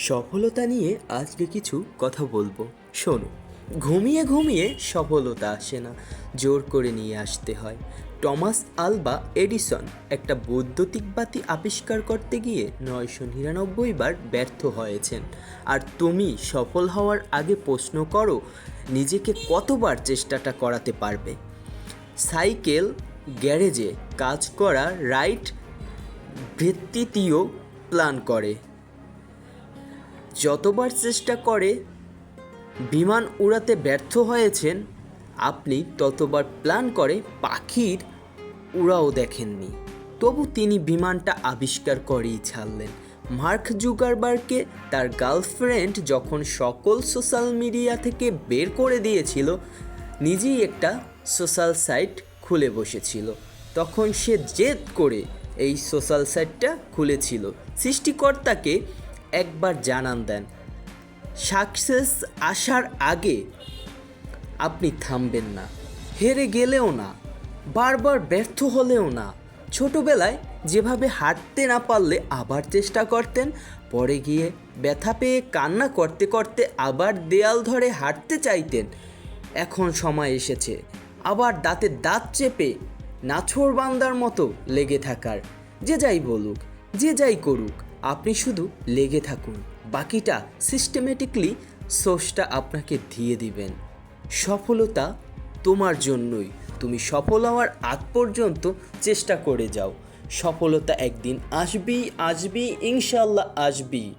সফলতা নিয়ে আজকে কিছু কথা বলব। শোনো, ঘুমিয়ে ঘুমিয়ে সফলতা আসে না। জোর করে নিয়ে আসতে হয়। টমাস আলবা এডিসন একটা বৈদ্যুতিক বাতি আবিষ্কার করতে গিয়ে নয়শো নিরানব্বই বার ব্যর্থ হয়েছেন। আর তুমি সফল হওয়ার আগে প্রশ্ন করো, নিজেকে কতবার চেষ্টাটা করাতে পারবে? সাইকেল, গ্যারেজে কাজ করা রাইট ভিত্তিতীয় প্ল্যান করে। যতবার চেষ্টা করে বিমান উড়াতে ব্যর্থ হয়েছেন, আপনি ততবার প্ল্যান করে পাখির উড়াও দেখেননি। তবু তিনি বিমানটা আবিষ্কার করেই ছাড়লেন। মার্ক জুগারবার্গকে তার গার্লফ্রেন্ড যখন সকল সোশ্যাল মিডিয়া থেকে বের করে দিয়েছিল, নিজেই একটা সোশ্যাল সাইট খুলে বসেছিল। তখন সে জেদ করে এই সোশ্যাল সাইটটা খুলেছিল। সৃষ্টিকর্তাকে একবার জানান দেন। সাকসেস আসার আগে আপনি থামবেন না, হেরে গেলেও না, বারবার ব্যর্থ হলেও না। ছোটবেলায় যেভাবে হাঁটতে না পারলে আবার চেষ্টা করতেন, পরে গিয়ে ব্যথা পেয়ে কান্না করতে করতে আবার দেয়াল ধরে হাঁটতে চাইতেন। এখন সময় এসেছে, আবার দাঁতে দাঁত চেপে নাছোড় বান্দার মতো লেগে থাকার। যে যাই বলুক, যে যাই করুক আপনি শুধু লেগে থাকুন। বাকিটা সিস্টেমেটিকলি সোর্সটা আপনাকে দিয়ে দিবেন। সফলতা তোমার জন্যই। তুমি সফল হওয়ার আগ পর্যন্ত চেষ্টা করে যাও। সফলতা একদিন আসবি আসবি ইনশাল্লাহ আসবেই।